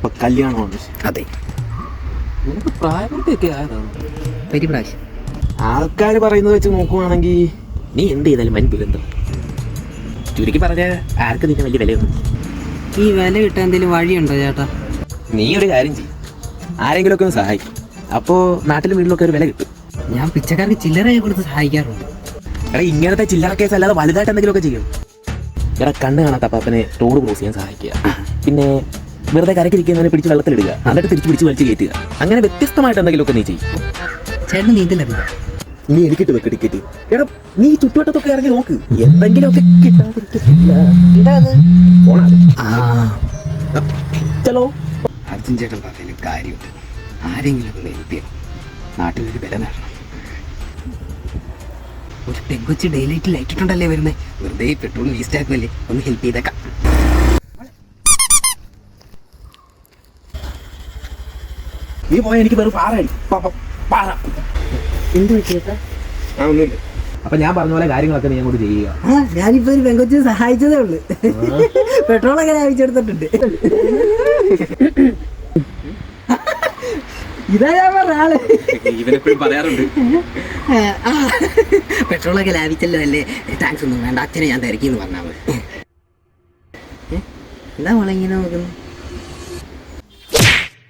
അപ്പൊ കല്യാണമാണ് അതെ. നിനക്ക് പ്രായപൂർത്തിയൊക്കെ ആയതാണ്? ഒരു പ്രാവശ്യം. ആൾക്കാർ പറയുന്നത് വെച്ച് നോക്കുവാണെങ്കിൽ നീ എന്ത് ചെയ്താലും വൻ ദുരന്തം. ചുരുക്കി പറഞ്ഞ ആർക്ക് നിന്നെ വലിയ വിലയൊന്നും ഈ വില കിട്ടാൻ എന്തെങ്കിലും വഴിയുണ്ടോ ചേട്ടാ? നീ ഒരു കാര്യം ചെയ്യും. ആരെങ്കിലും ഒക്കെ ഒന്ന് സഹായിക്കും. അപ്പോൾ നാട്ടിലും വീട്ടിലൊക്കെ ഒരു വില കിട്ടും. ഞാൻ പിച്ചക്കാർക്ക് ചില്ലറയെ കൊടുത്ത് സഹായിക്കാറുണ്ട്. എടാ ഇങ്ങനത്തെ ചില്ലറ കേസ് അല്ലാതെ വലുതായിട്ട് എന്തെങ്കിലുമൊക്കെ ചെയ്യും എടാ കണ്ണ് കാണാത്ത അപ്പാപ്പനെ റോഡ് ക്രോസ് ചെയ്യാൻ സഹായിക്കുക. പിന്നെ വെറുതെ കരക്കിരിക്കുന്നവനെ പിടിച്ച് വെള്ളത്തിലിടുക. എന്നിട്ട് തിരിച്ച് പിടിച്ച് വലിച്ചു കയറ്റുക. അങ്ങനെ വ്യത്യസ്തമായിട്ട് എന്തെങ്കിലുമൊക്കെ നീ ചെയ്യും. ചേട്ടൻ നീന്തില്ല നീ എനിക്കിട്ട് വെക്ക് ടിക്കറ്റ്. എടാ നീ ചുറ്റുവട്ടത്തൊക്കെ ഇറങ്ങി നോക്ക്. എന്തെങ്കിലുമൊക്കെ കിട്ടാതിരിക്കത്തില്ല. അത്. ചലോ. അർജുൻ ചേട്ടൻ പറഞ്ഞതിൽ കാര്യമുണ്ട്. ആരെങ്കിലും ഒന്ന് ചെയ്യണം? നാട്ടിലൊരു വില നേടണം. ഒരു പെങ്കൊച്ച് ഡെയിലൈറ്റ് ലൈറ്റിട്ടുണ്ടല്ലേ വരുന്നത് വെറുതെ പെട്രോൾ വേസ്റ്റ് ആക്കുമല്ലേ ഒന്ന് ഹെൽപ്പ് ചെയ്തേക്കാം. നീ പോയ എനിക്ക് വെറും പാറ. എന്ത് ആ ഒന്നുമില്ല. അപ്പൊ ഞാൻ പറഞ്ഞ പോലെ കാര്യങ്ങളൊക്കെ നീ അങ്ങോട്ട് ചെയ്യുക. ആ ഞാനിപ്പോ ഒരു പെങ്കൊച്ചിനെ സഹായിച്ചതേ ഉള്ളു. പെട്രോൾ ഒക്കെ ഇതാ ഞാൻ പറഞ്ഞ ആൾ. ഇവനെപ്പോഴും പറയാറുണ്ട്. ആ, പെട്രോളൊക്കെ ലാഭിച്ചല്ലോ അല്ലേ? താങ്ക്സ് ഒന്നും വേണ്ട. അച്ഛനെ ഞാൻ തിരക്കിന്ന് പറഞ്ഞാൽ മതി. ഏ? എന്താ മോളെ ഇങ്ങനെ നോക്കുന്നത്